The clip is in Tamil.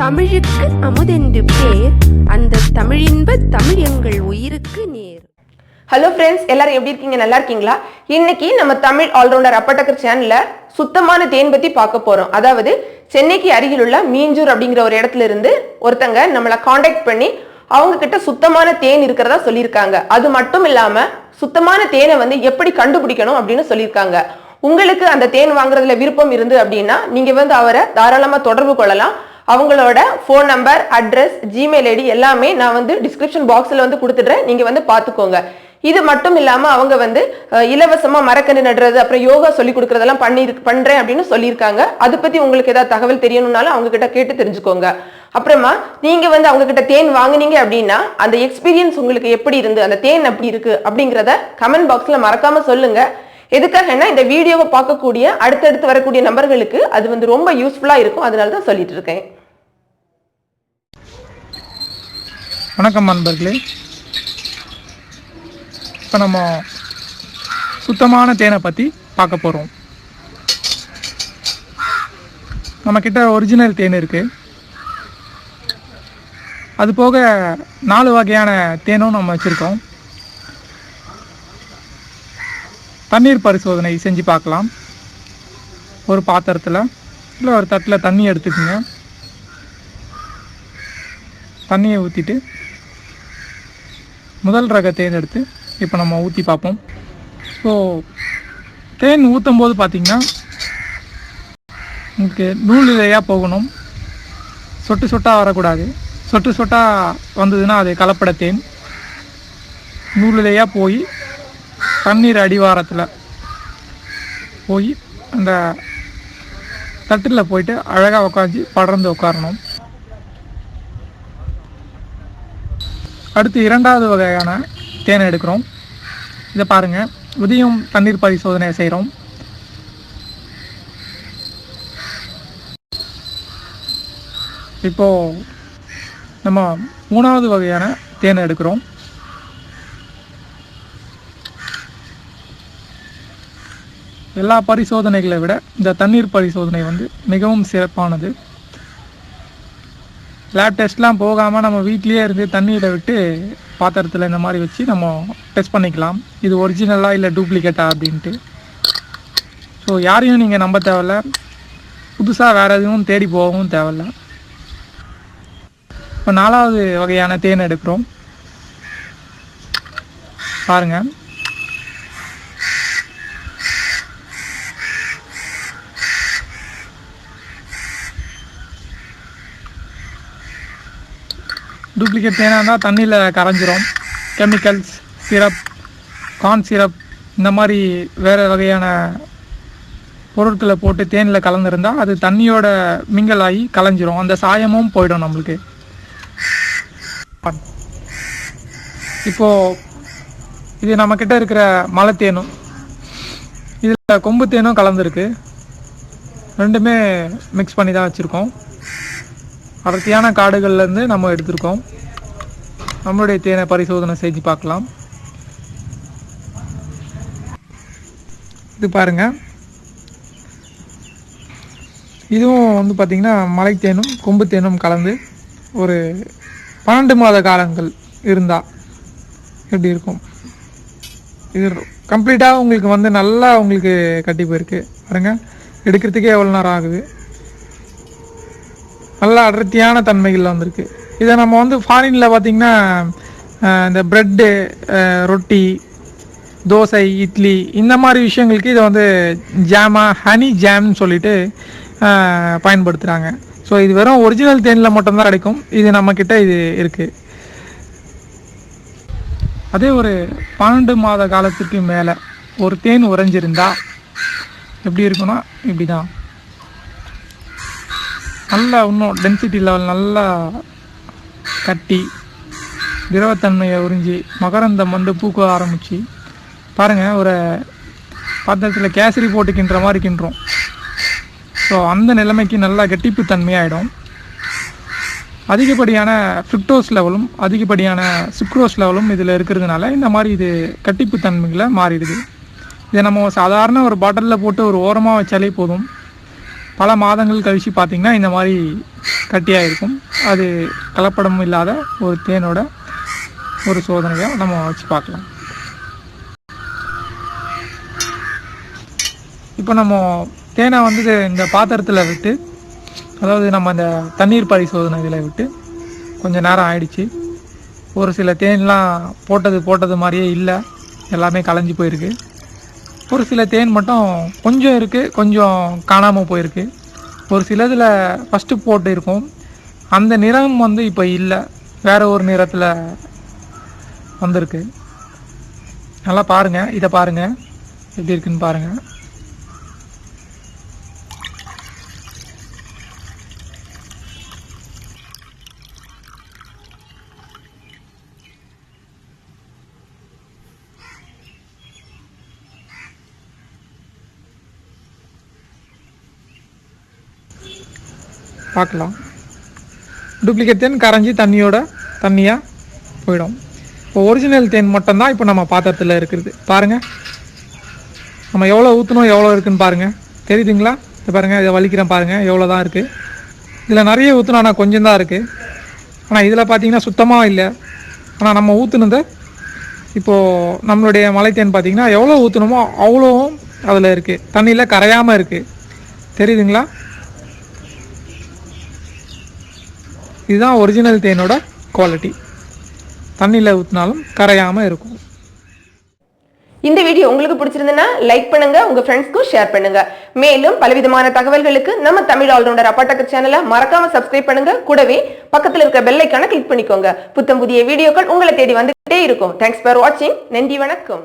தமிழுக்கு அமுதென்று பேர். அந்த தமிழின்ப தமிழ் எங்கள் உயிருக்கு நேர். ஹலோ ஃப்ரெண்ட்ஸ் எல்லாரும் எப்படி இருக்கீங்க? நல்லா இருக்கீங்களா? இன்னைக்கு நம்ம தமிழ் ஆல்ரவுண்டர் அப்பட்டக்கர் சேனல்ல சுத்தமான தேன் பத்தி பார்க்க போறோம். அதாவது சென்னைக்கு அருகில் உள்ள மீஞ்சூர் அப்படிங்கிற ஒரு இடத்துல இருந்து ஒருத்தங்க நம்மளை காண்டாக்ட் பண்ணி அவங்க கிட்ட சுத்தமான தேன் இருக்கிறதா சொல்லியிருக்காங்க. அது மட்டும் இல்லாம சுத்தமான தேனை வந்து எப்படி கண்டுபிடிக்கணும் அப்படின்னு சொல்லியிருக்காங்க. உங்களுக்கு அந்த தேன் வாங்குறதுல விருப்பம் இருந்து அப்படின்னா நீங்க வந்து அவரை தாராளமா தொடர்பு கொள்ளலாம். அவங்களோட phone number address Gmail ID எல்லாமே நான் வந்து டிஸ்கிரிப்ஷன் பாக்ஸில் வந்து கொடுத்துட்றேன். நீங்கள் வந்து பார்த்துக்கோங்க. இது மட்டும் இல்லாமல் அவங்க வந்து இலவசமாக மரக்கன்று நடுறது அப்புறம் யோகா சொல்லி கொடுக்குறதெல்லாம் பண்ணி பண்ணுறேன் அப்படின்னு சொல்லியிருக்காங்க. அதை பற்றி உங்களுக்கு ஏதாவது தகவல் தெரியணும்னாலும் அவங்க கிட்ட கேட்டு தெரிஞ்சுக்கோங்க. அப்புறமா நீங்கள் வந்து அவங்க கிட்ட தேன் வாங்குனீங்க அப்படின்னா அந்த எக்ஸ்பீரியன்ஸ் உங்களுக்கு எப்படி இருந்து அந்த தேன் அப்படி இருக்கு அப்படிங்கிறத கமெண்ட் பாக்ஸில் மறக்காம சொல்லுங்க. எதுக்காகனா இந்த வீடியோவை பார்க்கக்கூடிய அடுத்தடுத்து வரக்கூடிய நபர்களுக்கு அது வந்து ரொம்ப யூஸ்ஃபுல்லாக இருக்கும். அதனால தான் சொல்லிட்டு இருக்கேன். வணக்கம் நண்பர்களே இப்போ நம்ம சுத்தமான தேனை பற்றி பார்க்க போகிறோம் நம்மக்கிட்ட ஒரிஜினல் தேன் இருக்குது அது போக நாலு வகையான தேனும் நம்ம வச்சுருக்கோம். தண்ணீர் பரிசோதனை செஞ்சு பார்க்கலாம். ஒரு பாத்திரத்தில் இல்லை ஒரு தட்டில் தண்ணி எடுத்துக்கோங்க. தண்ணியை ஊற்றிட்டு முதல் ரக தேன் எடுத்து இப்போ நம்ம ஊற்றி பார்ப்போம். ஸோ தேன் ஊற்றும் போது பார்த்திங்கன்னா உங்களுக்கு நூல் இலையாக போகணும். சொட்டு சொட்டாக வரக்கூடாது. சொட்டு சொட்டாக வந்ததுன்னா அது கலப்பட தேன். நூல் போய் தண்ணீர் அடிவாரத்தில் போய் அந்த தட்டில் போயிட்டு அழகாக உட்காந்து படர்ந்து உட்காரணும் அடுத்து இரண்டாவது வகையான தேனை எடுக்கிறோம். இதை பாருங்கள் உதயம் தண்ணீர் பரிசோதனை செய்கிறோம். இப்போது நம்ம மூணாவது வகையான தேனை எடுக்கிறோம். எல்லா பரிசோதனைகளை விட இந்த தண்ணீர் பரிசோதனை வந்து மிகவும் சிறப்பானது. லேப் டெஸ்ட்லாம் போகாமல் நம்ம வீட்லேயே இருந்து தண்ணியில் விட்டு பாத்திரத்தில் இந்த மாதிரி வச்சு நம்ம டெஸ்ட் பண்ணிக்கலாம். இது ஒரிஜினலாக இல்லை டூப்ளிகேட்டா அப்படின்ட்டு. ஸோ யாரையும் நீங்கள் நம்ப தேவையில்ல. புதுசாக வேறு எதுவும் தேடி போகவும் தேவையில்ல. இப்போ நாலாவது வகையான தேன் எடுக்கிறோம். பாருங்கள் டூப்ளிகேட் தேனாக இருந்தால் தண்ணியில் கரைஞ்சிரும். கெமிக்கல்ஸ் சிரப் கார்ன் சிரப் இந்த மாதிரி வேறு வகையான பொருட்களை போட்டு தேனில் கலந்துருந்தால் அது தண்ணியோட மிங்கல் ஆகி கலைஞ்சிரும். அந்த சாயமும் போயிடும் நம்மளுக்கு. இப்போது இது நம்மக்கிட்ட இருக்கிற மலை தேனும் இதில் கொம்பு தேனும் கலந்துருக்கு. ரெண்டுமே மிக்ஸ் பண்ணி தான் வச்சுருக்கோம். அடர்த்தியான காடுகள்லேருந்து நம்ம எடுத்திருக்கோம். நம்மளுடைய தேனை பரிசோதனை செஞ்சு பார்க்கலாம். இது பாருங்க. இதுவும் வந்து பார்த்திங்கன்னா மலை தேனும் கொம்பு தேனும் கலந்து ஒரு பன்னெண்டு மாத காலங்கள் இருந்தால் எப்படி இருக்கும்? இது கம்ப்ளீட்டாக உங்களுக்கு வந்து நல்லா உங்களுக்கு கட்டி போயிருக்கு. பாருங்கள் எடுக்கிறதுக்கே எவ்வளோ நேரம் ஆகுது? நல்ல அடர்த்தியான தன்மைகள் வந்திருக்கு. இதை நம்ம வந்து ஃபாரினில் பார்த்திங்கன்னா இந்த ப்ரெட்டு ரொட்டி தோசை இட்லி இந்த மாதிரி விஷயங்களுக்கு இதை வந்து ஜாமா ஹனி ஜாம்னு சொல்லிட்டு பயன்படுத்துகிறாங்க ஸோ இது வெறும் ஒரிஜினல் தேனில் மட்டும்தான் கிடைக்கும். இது நம்மக்கிட்ட இது இருக்குது அதே ஒரு பன்னெண்டு மாத காலத்துக்கு மேலே ஒரு தேன் உறைஞ்சிருந்தா எப்படி இருக்குன்னா இப்படி தான் நல்லா இன்னும் டென்சிட்டி லெவல் நல்லா கட்டி திரவத்தன்மையை உறிஞ்சி மகரந்தம் வந்து பூக்க ஆரம்பித்து பாருங்கள் ஒரு பாத்திரத்தில் கேசரி போட்டு கிண்டுற மாதிரி கிண்டுறோம். ஸோ அந்த நிலைமைக்கு நல்லா கெட்டிப்பு தன்மையாயிடும். அதிகப்படியான ஃப்ரிக்டோஸ் லெவலும் அதிகப்படியான சுக்ரோஸ் லெவலும் இதில் இருக்கிறதுனால இந்த மாதிரி இது கட்டிப்பு தன்மைகளை மாறிடுது. இதை நம்ம சாதாரண ஒரு பாட்டிலில் போட்டு ஒரு ஓரமாக வச்சாலே போதும். பல மாதங்கள் கழித்து பார்த்தீங்கன்னா இந்த மாதிரி கட்டியாக இருக்கும் அது கலப்படம் இல்லாத ஒரு தேனோட ஒரு சோதனையாக நம்ம வச்சு பார்க்கலாம். இப்போ நம்ம தேனை வந்து இந்த பாத்திரத்தில் விட்டு அதாவது நம்ம இந்த தண்ணீர் பரிசோதனை இதில் விட்டு கொஞ்சம் நேரம் ஆயிடுச்சு. ஒரு சில தேன்லாம் போட்டது போட்டது மாதிரியே இல்லை. எல்லாமே கலைஞ்சி போயிருக்கு. ஒரு சில தேன் மட்டும் கொஞ்சம் இருக்குது கொஞ்சம் காணாமல் போயிருக்கு. ஒரு சிலதில் ஃபஸ்ட்டு போட்டு இருக்கும் அந்த நிறம் வந்து இப்போ இல்லை. வேறு ஒரு நிறத்தில் வந்திருக்கு. நல்லா பாருங்கள் இதை பாருங்கள் எப்படி இருக்குன்னு பாருங்கள் பார்க்கலாம். டூப்ளிகேட் தேன் கரைஞ்சி தண்ணியோட தண்ணியாக போயிடும். இப்போ ஒரிஜினல் தேன் மட்டும்தான் இப்போ நம்ம பாத்திரத்தில் இருக்கிறது பாருங்கள் நம்ம எவ்வளோ ஊற்றணும் எவ்வளோ இருக்குதுன்னு பாருங்கள் தெரியுதுங்களா? இதை பாருங்கள் இதை வலிக்கிறேன் பாருங்கள் எவ்வளோ தான் இருக்குது இதில் நிறைய ஊற்றணும் ஆனால் கொஞ்சம் தான் இருக்குது ஆனால் இதில் பார்த்தீங்கன்னா சுத்தமாக இல்லை. ஆனால் நம்ம ஊற்றுனது இப்போது நம்மளுடைய மலைத்தேன் பார்த்தீங்கன்னா எவ்வளோ ஊற்றணுமோ அவ்வளோவும் அதில் இருக்குது தண்ணியில் கரையாமல் இருக்குது தெரியுதுங்களா? இதுதான் ஒரிஜினல் தேனோட குவாலிட்டி தண்ணியில் ஊற்றினாலும் கரையாமல் இருக்கும். இந்த வீடியோ உங்களுக்கு பிடிச்சிருந்ததுன்னா லைக் பண்ணுங்க உங்க ஃப்ரெண்ட்ஸ்க்கும் ஷேர் பண்ணுங்க. மேலும் பலவிதமான தகவல்களுக்கு நம்ம தமிழ் ஆல்ரவுண்டர் அப்பாட்டக்கர் சேனலை மறக்காம சப்ஸ்கிரைப் பண்ணுங்க. கூடவே பக்கத்துல இருக்க பெல்லைக்கான கிளிக் பண்ணிக்கோங்க. புத்தம் புதிய வீடியோக்கள் உங்களை தேடி வந்துகிட்டே இருக்கும். தேங்க்ஸ் ஃபார் வாட்சிங் நன்றி வணக்கம்.